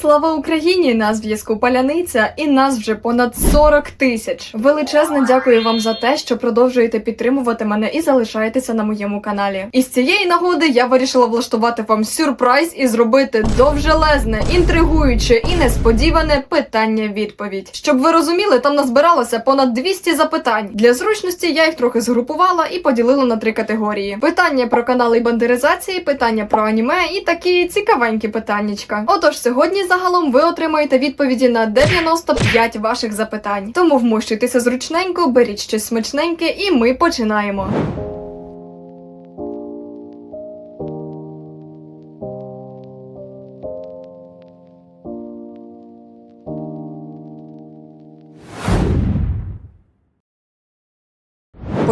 Слава Україні! На зв'язку Паляниця, і нас вже понад 40 тисяч. Величезне дякую вам за те, що продовжуєте підтримувати мене і залишаєтеся на моєму каналі. І з цієї нагоди я вирішила влаштувати вам сюрприз і зробити довжелезне, інтригуюче і несподіване питання-відповідь. Щоб ви розуміли, там назбиралося понад 200 запитань. Для зручності я їх трохи згрупувала і поділила на три категорії: питання про канали бандеризації, питання про аніме і такі цікавенькі питаннячка. Отож, сьогодні загалом ви отримаєте відповіді на 95 ваших запитань. Тому вмощуйтеся зручненько, беріть щось смачненьке, і ми починаємо.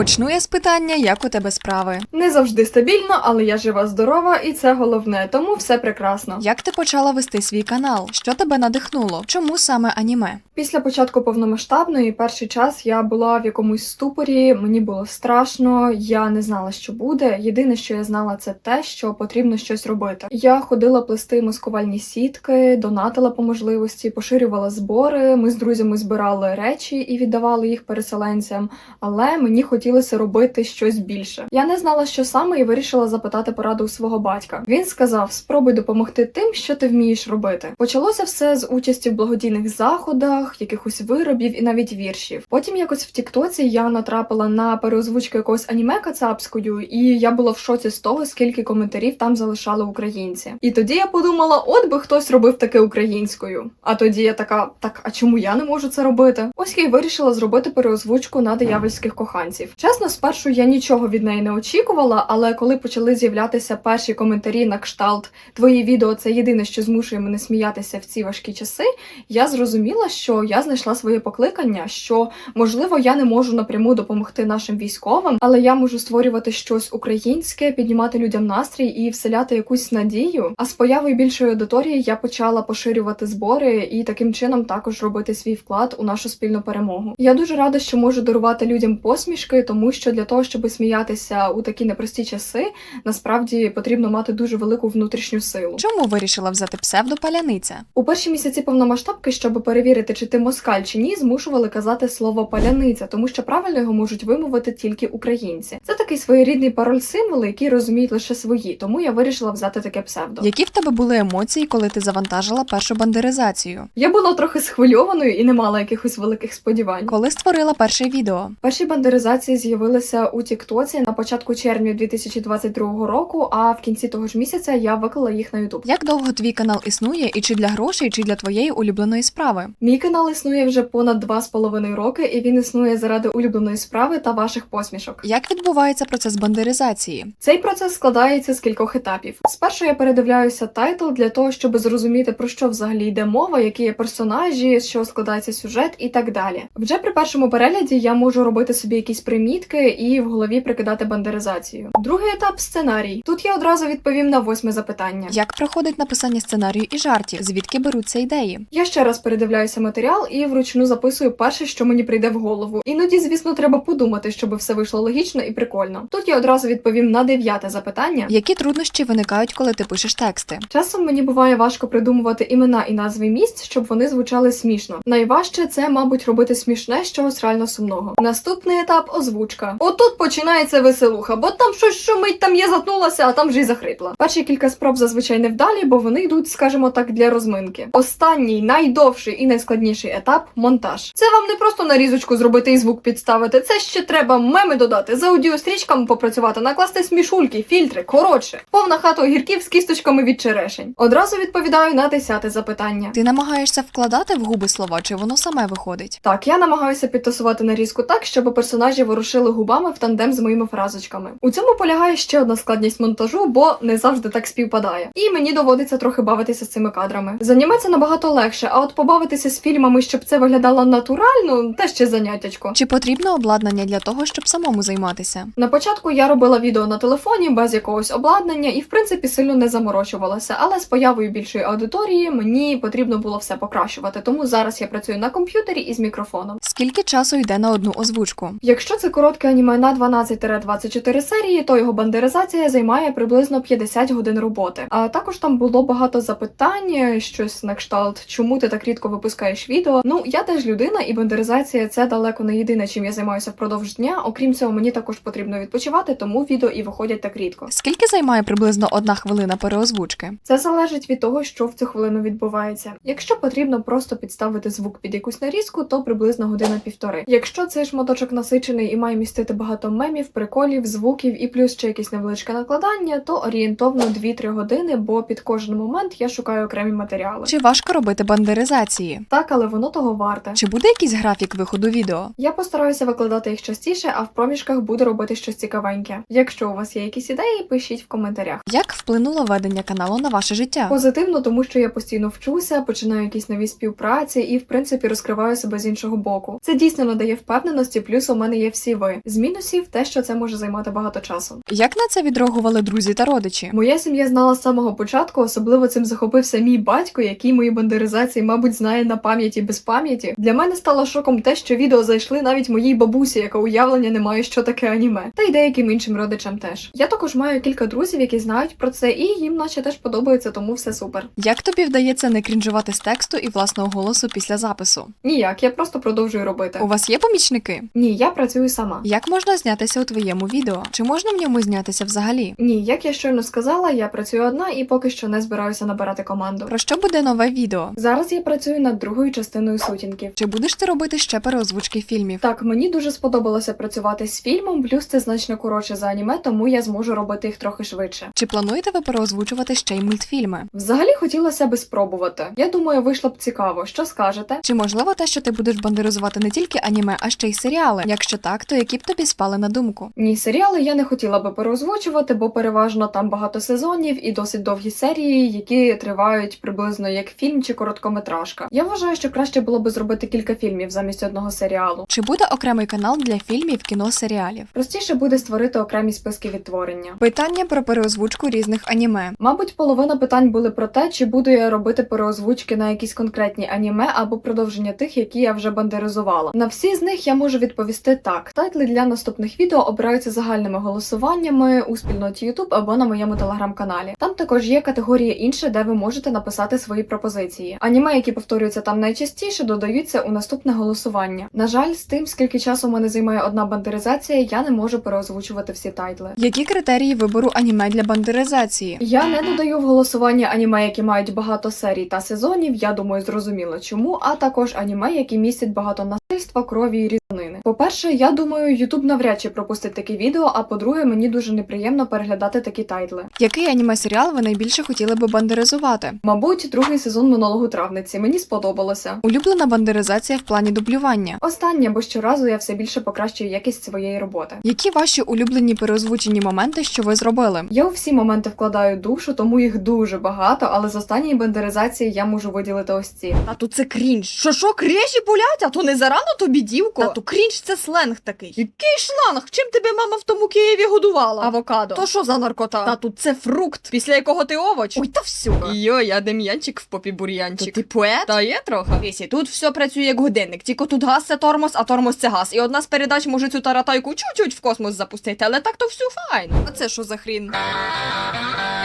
Почну я з питання, як у тебе справи. Не завжди стабільно, але я жива, здорова, і це головне, тому все прекрасно. Як ти почала вести свій канал? Що тебе надихнуло? Чому саме аніме? Після початку повномасштабної перший час я була в якомусь ступорі, мені було страшно, я не знала, що буде. Єдине, що я знала, це те, що потрібно щось робити. Я ходила плести маскувальні сітки, донатила по можливості, поширювала збори. Ми з друзями збирали речі і віддавали їх переселенцям, але мені хотілося робити щось більше. Я не знала, що саме, і вирішила запитати пораду у свого батька. Він сказав: спробуй допомогти тим, що ти вмієш робити. Почалося все з участі в благодійних заходах, якихось виробів і навіть віршів. Потім якось в Тіктоці я натрапила на переозвучку якогось аніме кацапською, і я була в шоці з того, скільки коментарів там залишали українці. І тоді я подумала, от би хтось робив таке українською. А тоді я така, так а чому я не можу це робити? Ось я й вирішила зробити переозвучку на диявольських коханців. Чесно, спершу я нічого від неї не очікувала, але коли почали з'являтися перші коментарі на кшталт Твої відео це єдине, що змушує мене сміятися в ці важкі часи. Я зрозуміла, що я знайшла своє покликання, що можливо я не можу напряму допомогти нашим військовим, але я можу створювати щось українське, піднімати людям настрій і вселяти якусь надію. А з появою більшої аудиторії я почала поширювати збори і таким чином також робити свій вклад у нашу спільну перемогу. Я дуже рада, що можу дарувати людям посмішки, тому що для того, щоб сміятися у такі непрості часи, насправді потрібно мати дуже велику внутрішню силу. Чому вирішила взяти псевдо паляниця? У перші місяці повномасштабки, щоб перевірити, чи ти москаль чи ні, змушували казати слово паляниця, тому що правильно його можуть вимовити тільки українці. Це такий своєрідний пароль символ, який розуміють лише свої, тому я вирішила взяти таке псевдо. Які в тебе були емоції, коли ти завантажила першу бандеризацію? Я була трохи схвильованою і не мала якихось великих сподівань. Коли створила перше відео? Перші бандеризації з'явилися у Тіктоці на початку червня 2022 року, а в кінці того ж місяця я виклала їх на Ютуб. Як довго твій канал існує, і чи для грошей, чи для твоєї улюбленої справи? Мій канал існує вже понад два з половиною роки, і він існує заради улюбленої справи та ваших посмішок. Як відбувається процес бандеризації? Цей процес складається з кількох етапів. Спершу я передивляюся тайтл для того, щоб зрозуміти про що взагалі йде мова, які є персонажі, з чого складається сюжет і так далі. Вже при першому перегляді я можу робити собі якісь примітки і в голові прикидати бандеризацію. Другий етап сценарій. Тут я одразу відповім на восьме запитання. Як проходить написання сценарію і жартів? Звідки беруться ідеї? Я ще раз передивляюся матеріал і вручну записую перше, що мені прийде в голову. Іноді, звісно, треба подумати, щоб все вийшло логічно і прикольно. Тут я одразу відповім на дев'яте запитання. Які труднощі виникають, коли ти пишеш тексти? Часом мені буває важко придумувати імена і назви місць, щоб вони звучали смішно. Найважче це, мабуть, робити смішне з чогось реально сумного. Наступний етап озвучка. Отут починається веселуха, бо там щось шумить, там я затнулася, а там вже й захрипла. Перші кілька спроб зазвичай невдалі, бо вони йдуть, скажімо так, для розминки. Останній найдовший і найскладніший етап монтаж. Це вам не просто нарізочку зробити і звук підставити. Це ще треба меми додати, з аудіострічками попрацювати, накласти смішульки, фільтри. Коротше, повна хата огірків з кісточками від черешень. Одразу відповідаю на десяте запитання. Ти намагаєшся вкладати в губи слова, чи воно саме виходить? Так, я намагаюся підтасувати нарізку так, щоб персонажі ворушили губами в тандем з моїми фразочками. У цьому полягає ще одна складність монтажу, бо не завжди так співпадає. І мені доводиться трохи бавитися з цими кадрами. З аніме це набагато легше, а от побавитися з фільмами, щоб це виглядало натурально, те ще заняттячко. Чи потрібно обладнання для того, щоб самому займатися? На початку я робила відео на телефоні без якогось обладнання і, в принципі, сильно не заморочувалася. Але з появою більшої аудиторії мені потрібно було все покращувати. Тому зараз я працюю на комп'ютері і з мікрофоном. Скільки часу йде на одну озвучку? Якщо це коротке аніме на 12-24 серії, то його бандеризація займає приблизно 50 годин роботи. А також там було багато запитань, щось на кшталт, чому ти так рідко випускаєш відео. Ну я теж людина, і бандеризація це далеко не єдине, чим я займаюся впродовж дня. Окрім цього, мені також потрібно відпочивати, тому відео і виходять так рідко. Скільки займає приблизно одна хвилина переозвучки? Це залежить від того, що в цю хвилину відбувається. Якщо потрібно просто підставити звук під якусь нарізку, то приблизно година півтори. Якщо цей шматочок насичений і має містити багато мемів, приколів, звуків і плюс ще якесь невеличке накладання, то орієнтовно 2-3 години, бо під кожен момент я шукаю окремі матеріали. Чи важко робити бандеризації? Так, але воно того варте. Чи буде якийсь графік виходу відео? Я постараюся викладати їх частіше, а в проміжках буду робити щось цікавеньке. Якщо у вас є якісь ідеї, пишіть в коментарях. Як вплинуло ведення каналу на ваше життя? Позитивно, тому що я постійно вчуся, починаю якісь нові співпраці і, в принципі, розкриваю себе з іншого боку. Це дійсно надає впевненості, плюс у мене є всі ви. З мінусів те, що це може займати багато часу. Як на це відреагували друзі та родичі? Моя сім'я знала з самого початку, особливо цим захопився мій батько, який мої бандеризації, мабуть, знає на пам'яті без пам'яті. Для мене стало шоком те, що відео зайшли навіть моїй бабусі, яка уявлення не має, що таке аніме, та й деяким іншим родичам теж. Я також маю кілька друзів, які знають про це, і їм наче теж подобається, тому все супер. Як тобі вдається не крінжувати з тексту і власного голосу після запису? Ніяк, я просто продовжую робити. У вас є помічники? Ні, я працюю сама. Як можна знятися у твоєму відео? Чи можна в ньому знятися взагалі? Ні, як я щойно сказала, я працюю одна і поки що не збираюся набирати команду. Про що буде нове відео? Зараз я працюю над другою частиною сутінків. Чи будеш ти робити ще переозвучки фільмів? Так, мені дуже сподобалося працювати з фільмом, плюс це значно коротше за аніме, тому я зможу робити їх трохи швидше. Чи плануєте ви переозвучувати ще й мультфільми? Взагалі хотілося би спробувати. Я думаю, вийшло б цікаво. Що скажете? Чи можливо те, що ти будеш бандеризувати не тільки аніме, а ще й серіали? Якщо так, то які б тобі спали на думку? Ні, серіали я не хотіла би переозвучувати, бо переважно там багато сезонів і досить довгі серії, які тривають приблизно як фільм чи короткометражка. Я вважаю, що краще було би зробити кілька фільмів замість одного серіалу. Чи буде окремий канал для фільмів, кіно, серіалів? Простіше буде створити окремі списки відтворення. Питання про переозвучку різних аніме. Мабуть, половина питань були про те, чи буду я робити переозвучки на якісь конкретні аніме або продовження тих, які я вже бандеризувала. На всі з них я можу відповісти так. Тайтли для наступних відео обираються загальними голосуваннями у спільноті YouTube або на моєму телеграм-каналі. Там також є категорія інше, де ви можете написати свої пропозиції. Аніме, які повторюються там найчастіше, додаються у наступне голосування. На жаль, з тим, скільки часу мене займає одна бандеризація, я не можу переозвучувати всі тайтли. Які критерії вибору аніме для бандеризації? Я не додаю в голосування аніме, які мають багато серій та сезонів. Я думаю, зрозуміло чому, а також аніме, які містять багато насильства, крові і різанини. По-перше, я думаю, Ютуб навряд чи пропустить такі відео. А по-друге, мені дуже неприємно переглядати такі тайтли. Який аніме серіал ви найбільше хотіли би бандеризувати? Мабуть, другий сезон монологу травниці мені сподобалося. Улюблена бандеризація в плані дублювання. Останнє, бо щоразу я все більше покращую якість своєї роботи. Які ваші улюблені переозвучені моменти, що ви зробили? Я у всі моменти вкладаю душу, тому їх дуже багато, але з останньої бандеризації я можу виділити ось ці. Тату, це крінж. Що що, крежі болять, а то не зарано тобі, дівко. Тату, крінж це сленг такий. Який шланг? Чим тебе мама в тому Києві годувала? Авокадо. То що за наркота? Тату, це фрукт, після якого ти овоч. Ой, та все. Йо, я дем'янчик в попі бур'янчик. Ти поет? Та є трохи. Вісі, тут все працює як годинник. Тільки тут газ це тормоз, а тормоз це газ. І одна з передач може цю таратайку чуть-чуть в космос запустити, але так то все файно. А це що за хрін?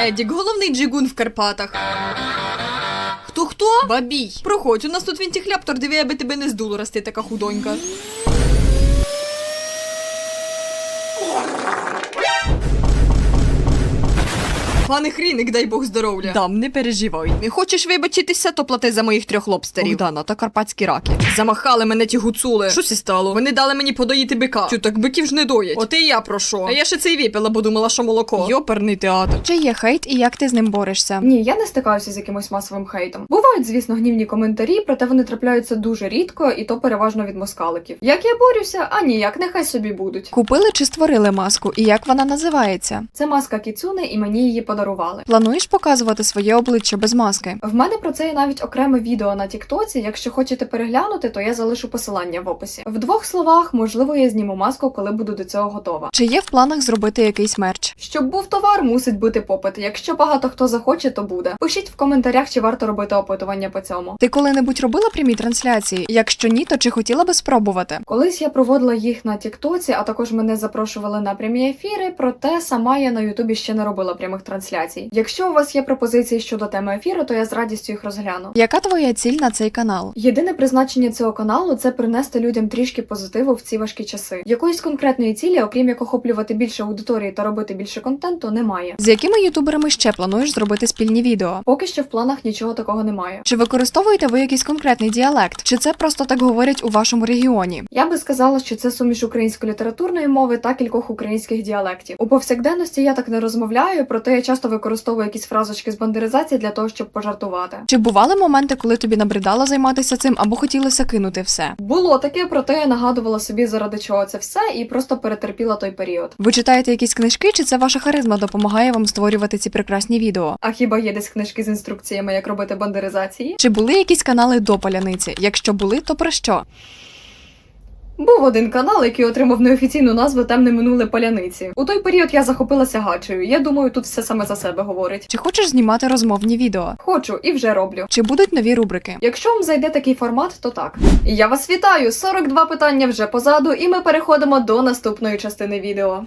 Едік, головний джигун в Карпатах. Хто хто? Бабій. Проходь, у нас тут вінтіхляптор, диви, аби тебе не здуло рости така худонька. Пане хріник, дай Бог здоров'я. Дам, не переживай. Не хочеш вибачитися, то плати за моїх трьох лобстерів. Богдана та карпатські раки. Замахали мене ті гуцули. Що сі стало? Вони дали мені подоїти бика. Чу, так биків ж не доять. От і я про що? А я ще цей випила, бо думала, що молоко. Йоперний театр. Чи є хейт і як ти з ним борешся? Ні, я не стикаюся з якимось масовим хейтом. Бувають, звісно, гнівні коментарі, проте вони трапляються дуже рідко, і то переважно від москаликів. Як я борюся, а ніяк, нехай собі будуть. Купили чи створили маску, і як вона називається? Це маска Кіцуни, і мені її подарували. Подарували. Плануєш показувати своє обличчя без маски? В мене про це є навіть окреме відео на Тіктоці. Якщо хочете переглянути, то я залишу посилання в описі. В двох словах, можливо, я зніму маску, коли буду до цього готова. Чи є в планах зробити якийсь мерч? Щоб був товар, мусить бути попит. Якщо багато хто захоче, то буде. Пишіть в коментарях, чи варто робити опитування по цьому. Ти коли-небудь робила прямі трансляції? Якщо ні, то чи хотіла би спробувати? Колись я проводила їх на Тіктоці, а також мене запрошували на прямі ефіри. Проте сама я на Ютубі ще не робила прямих трансляцій. Якщо у вас є пропозиції щодо теми ефіру, то я з радістю їх розгляну. Яка твоя ціль на цей канал? Єдине призначення цього каналу це принести людям трішки позитиву в ці важкі часи. Якоїсь конкретної цілі, окрім як охоплювати більше аудиторії та робити більше контенту, немає. З якими ютуберами ще плануєш зробити спільні відео? Поки що в планах нічого такого немає. Чи використовуєте ви якийсь конкретний діалект? Чи це просто так говорять у вашому регіоні? Я би сказала, що це суміш української літературної мови та кількох українських діалектів. У повсякденності я так не розмовляю, проте я часто використовую якісь фразочки з бандеризації для того, щоб пожартувати. Чи бували моменти, коли тобі набридало займатися цим або хотілося кинути все? Було таке, проте я нагадувала собі, заради чого це все, і просто перетерпіла той період. Ви читаєте якісь книжки, чи це ваша харизма допомагає вам створювати ці прекрасні відео? А хіба є десь книжки з інструкціями, як робити бандеризації? Чи були якісь канали до паляниці? Якщо були, то про що? Був один канал, який отримав неофіційну назву Темне минуле паляниці. У той період я захопилася гачею. Я думаю, тут все саме за себе говорить. Чи хочеш знімати розмовні відео? Хочу і вже роблю. Чи будуть нові рубрики? Якщо вам зайде такий формат, то так. Я вас вітаю! 42 питання вже позаду, і ми переходимо до наступної частини відео.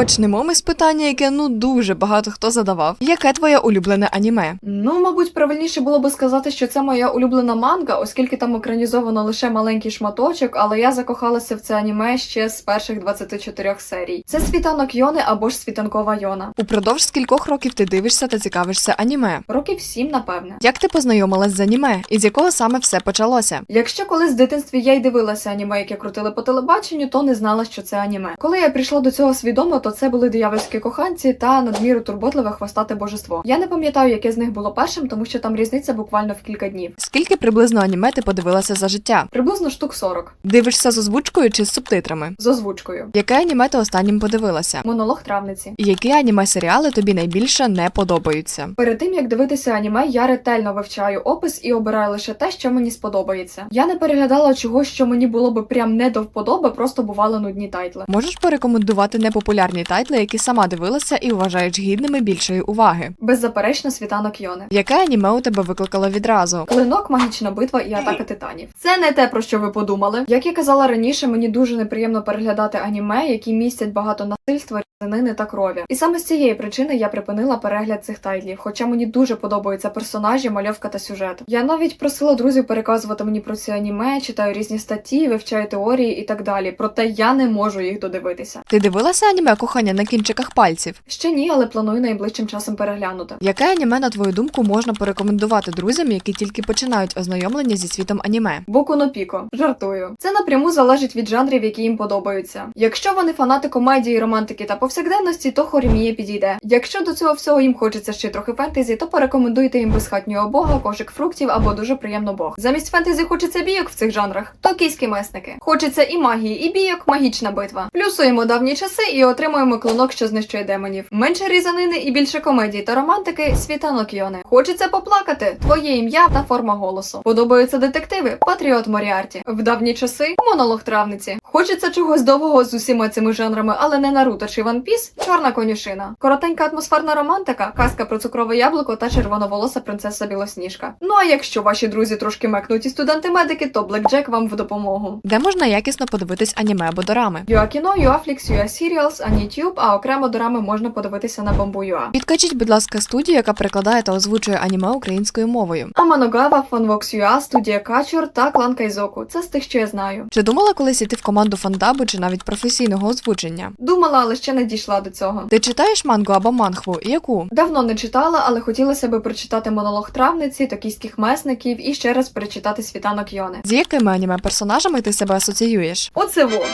Почнемо ми з питання, яке ну дуже багато хто задавав. Яке твоє улюблене аніме? Ну, мабуть, правильніше було би сказати, що це моя улюблена манга, оскільки там екранізовано лише маленький шматочок, але я закохалася в це аніме ще з перших 24 серій. Це світанок Йони або ж світанкова Йона. Упродовж скількох років ти дивишся та цікавишся аніме? Років сім, напевне. Як ти познайомилась з аніме? І з якого саме все почалося? Якщо колись в дитинстві я й дивилася аніме, яке крутили по телебаченню, то не знала, що це аніме. Коли я прийшла до цього свідомо, то це були диявольські коханці та надміру турботливе хвостате божество. Я не пам'ятаю, яке з них було першим, тому що там різниця буквально в кілька днів. Скільки приблизно аніме ти подивилася за життя? Приблизно штук 40. Дивишся з озвучкою чи з субтитрами? з озвучкою. Яке аніме ти останнім подивилася? Монолог травниці. Які аніме серіали тобі найбільше не подобаються? Перед тим як дивитися аніме, я ретельно вивчаю опис і обираю лише те, що мені сподобається. Я не переглядала чогось, що мені було би прям не до вподоби, просто бували нудні тайтли. Можеш порекомендувати непопулярні тайтли, які сама дивилася і вважаєш гідними більшої уваги? Беззаперечно, світанок Йони. Яке аніме у тебе викликало відразу? Клинок, магічна битва і атака титанів. Це не те, про що ви подумали. Як я казала раніше, мені дуже неприємно переглядати аніме, які містять багато насильства, різанини та крові. І саме з цієї причини я припинила перегляд цих тайтлів, хоча мені дуже подобаються персонажі, мальовка та сюжет. Я навіть просила друзів переказувати мені про ці аніме, читаю різні статті, вивчаю теорії і так далі. Проте я не можу їх додивитися. Ти дивилася аніме кохання на кінчиках пальців? Ще ні, але планую найближчим часом переглянути. Яке аніме, на твою думку, можна порекомендувати друзям, які тільки починають ознайомлення зі світом аніме? Боку на піко. Жартую. Це напряму залежить від жанрів, які їм подобаються. Якщо вони фанати комедії, романтики та повсякденності, то хорімія підійде. Якщо до цього всього їм хочеться ще трохи фентезі, то порекомендуйте їм безхатнього бога, кошик фруктів або дуже приємно бог. Замість фентезі хочеться бійок в цих жанрах, токійські месники. Хочеться і магії, і бійок, магічна битва. Плюсуємо давні часи і отримуємо клинок, що знищує демонів. Менше різанини і більше комедії та романтики світанок Йони. Хочеться поплакати. Твоє ім'я та форма голосу. Подобаються детективи. Патріот Моріарті. В давні часи монолог травниці. Хочеться чогось довгого з усіма цими жанрами, але не Наруто чи One Piece, чорна конюшина. Коротенька атмосферна романтика, казка про цукрове яблуко та червоноволоса принцеса Білосніжка. Ну а якщо ваші друзі трошки мекнуті студенти-медики, то Jack вам в допомогу. Де можна якісно подивитись аніме або дорами? Юакіно, Юафлікс, Юасіріалс, Анітюб, а окремо дорами можна подивитися на бомбу.ua. Підкажіть, будь ласка, студію, яка перекладає та озвучує аніме українською мовою. Аманогава, Фанвокс.ua, студія Качур та клан Кайзоку. Це з тих, що я знаю. Чи думала колись іти в команду фандабу чи навіть професійного озвучення? Думала, але ще не дійшла до цього. Ти читаєш мангу або манхву? Яку? Давно не читала, але хотілося би прочитати монолог травниці, токійських месників і ще раз перечитати світанок Йони. З якими аніме персонажами ти себе асоціюєш? Оце во.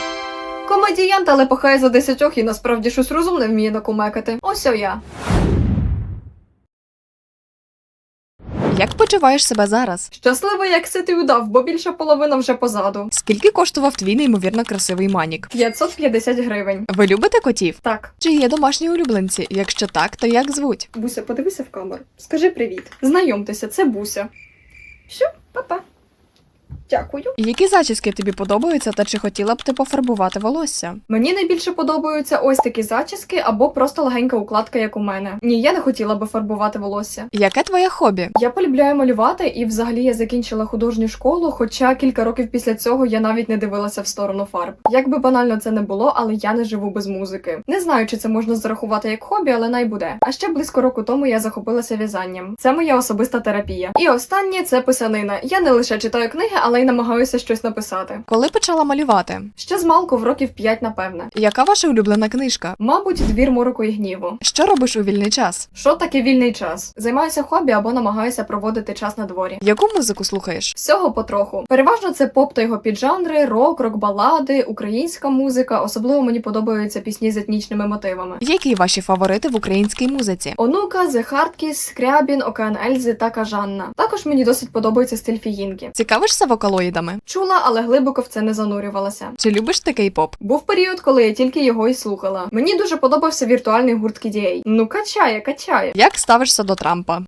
Комедіянт, але похай за десятьох і насправді щось розумне вміє накумекати. Ось о я. Як почуваєш себе зараз? Щасливо, як ситий удав, бо більша половина вже позаду. Скільки коштував твій неймовірно красивий манік? 550 гривень. Ви любите котів? Так, Чи є домашні улюбленці? Якщо так, то як звуть? Буся, подивися в камеру. Скажи привіт. Знайомтеся, це Буся. Все, па-па. Дякую. Які зачіски тобі подобаються, та чи хотіла б ти пофарбувати волосся? Мені найбільше подобаються ось такі зачіски або просто легенька укладка, як у мене. Ні, я не хотіла би фарбувати волосся. Яке твоє хобі? Я полюбляю малювати, і взагалі я закінчила художню школу, хоча кілька років після цього я навіть не дивилася в сторону фарб. Як би банально це не було, але я не живу без музики. Не знаю, чи це можна зарахувати як хобі, але най буде. А ще близько року тому я захопилася в'язанням. Це моя особиста терапія. І останнє це писанина. Я не лише читаю книги, але й намагаюся щось написати. Коли почала малювати? Ще з малку в років 5, напевне. Яка ваша улюблена книжка? Мабуть, двір мороку і гніву. Що робиш у вільний час? Що таке вільний час? Займаюся хобі або намагаюся проводити час на дворі. Яку музику слухаєш? Всього потроху. Переважно це поп та його піджанри, рок, рок-балади, українська музика. Особливо мені подобаються пісні з етнічними мотивами. Які ваші фаворити в українській музиці? Онука, The Hardkiss, Скрябін, Океан Ельзи та Кажанна. Також мені досить подобається стиль фіїнки. Цікавишся вокалоїдами? Чула, але глибоко в це не занурювалася. Чи любиш ти кей-поп? Був період, коли я тільки його і слухала. Мені дуже подобався віртуальний гурт KDA. Ну качає, качає. Як ставишся до Трампа?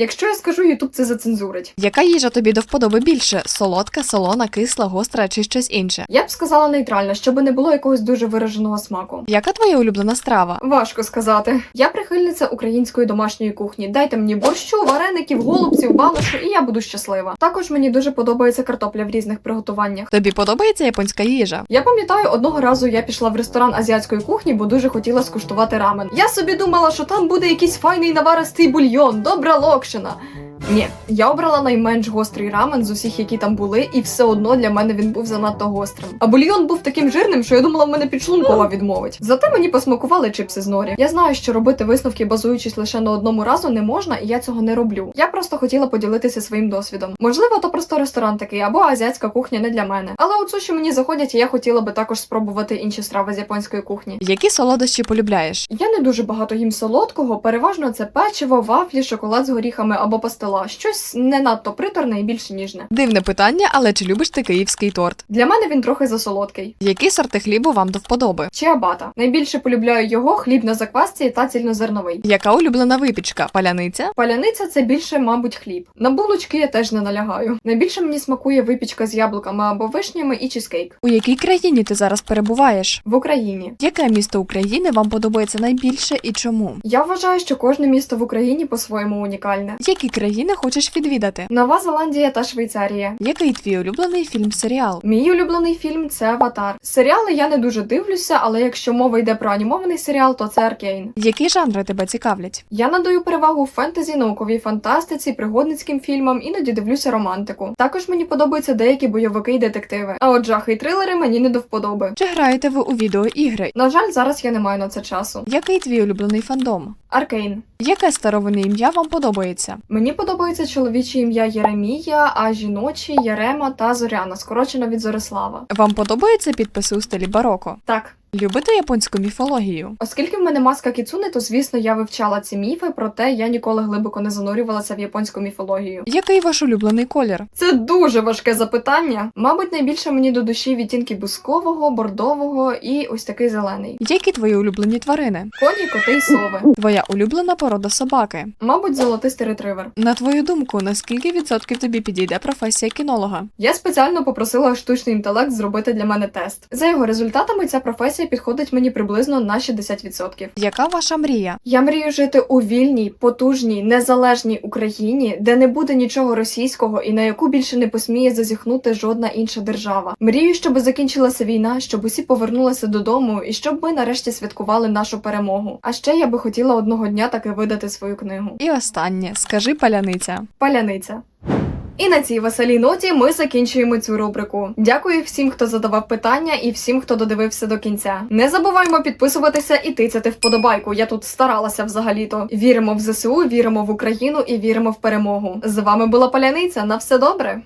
Якщо я скажу, Ютуб це зацензурить. Яка їжа тобі до вподоби більше? Солодка, солона, кисла, гостра чи щось інше? Я б сказала нейтрально, щоб не було якогось дуже вираженого смаку. Яка твоя улюблена страва? Важко сказати. Я прихильниця української домашньої кухні. Дайте мені борщу, вареників, голубців, баношу, і я буду щаслива. Також мені дуже подобається картопля в різних приготуваннях. Тобі подобається японська їжа? Я пам'ятаю, одного разу я пішла в ресторан азіатської кухні, бо дуже хотіла скуштувати рамен. Я собі думала, що там буде якийсь файний наваристий бульйон, добра 是呢 Ні, я обрала найменш гострий рамен з усіх, які там були, і все одно для мене він був занадто гострим. А бульйон був таким жирним, що я думала, в мене підшлункова відмовить. Зате мені посмакували чипси з норі. Я знаю, що робити висновки, базуючись лише на одному разу, не можна, і я цього не роблю. Я просто хотіла поділитися своїм досвідом. Можливо, то просто ресторан такий, або азіатська кухня не для мене. Але от суші мені заходять, і я хотіла би також спробувати інші страви з японської кухні. Які солодощі полюбляєш? Я не дуже багато їм солодкого, переважно це печиво, вафлі, шоколад з горіхами або пастила. Щось не надто приторне і більш ніжне. Дивне питання, але чи любиш ти київський торт? Для мене він трохи засолодкий. Які сорти хлібу вам до вподоби? Чиабата. Найбільше полюбляю його хліб на заквасці та цільнозерновий. Яка улюблена випічка? Паляниця? Паляниця це більше, мабуть, хліб. На булочки я теж не налягаю. Найбільше мені смакує випічка з яблуками або вишнями і чизкейк. У якій країні ти зараз перебуваєш? В Україні. Яке місто України вам подобається найбільше і чому? Я вважаю, що кожне місто в Україні по-своєму унікальне. Які країни хочеш відвідати? Нова Зеландія та Швейцарія. Який твій улюблений фільм-серіал? Мій улюблений фільм це Аватар. Серіали я не дуже дивлюся, але якщо мова йде про анімований серіал, то це Аркейн. Які жанри тебе цікавлять? Я надаю перевагу фентезі, науковій фантастиці, пригодницьким фільмам, іноді дивлюся романтику. Також мені подобаються деякі бойовики й детективи. А от жахи й трилери мені не до вподоби. Чи граєте ви у відеоігри? На жаль, зараз я не маю на це часу. Який твій улюблений фандом? Аркейн. Яке старовинне ім'я вам подобається? Мені подобається чоловіче ім'я Єремія, а жіночі Ярема та Зоряна, скорочено від Зорислава. Вам подобаються підписи у стилі бароко? Так, Любите японську міфологію? Оскільки в мене маска кіцуни, то звісно я вивчала ці міфи, проте я ніколи глибоко не занурювалася в японську міфологію. Який ваш улюблений колір? Це дуже важке запитання. Мабуть, найбільше мені до душі відтінки бускового, бордового і ось такий зелений. Які твої улюблені тварини? Коні, коти й сови. Твоя улюблена порода собаки? Мабуть, золотистий ретривер. На твою думку, наскільки відсотків тобі підійде професія кінолога? Я спеціально попросила штучний інтелект зробити для мене тест. За його результатами ця професія підходить мені приблизно на 60%. Яка ваша мрія? Я мрію жити у вільній, потужній, незалежній Україні, де не буде нічого російського і на яку більше не посміє зазіхнути жодна інша держава. Мрію, щоб закінчилася війна, щоб усі повернулися додому і щоб ми нарешті святкували нашу перемогу. А ще я би хотіла одного дня таки видати свою книгу. І останнє, скажи паляниця. Паляниця. І на цій веселій ноті ми закінчуємо цю рубрику. Дякую всім, хто задавав питання, і всім, хто додивився до кінця. Не забуваймо підписуватися і тицяти вподобайку. Я тут старалася взагалі-то. Віримо в ЗСУ, віримо в Україну і віримо в перемогу. З вами була Паляниця. На все добре.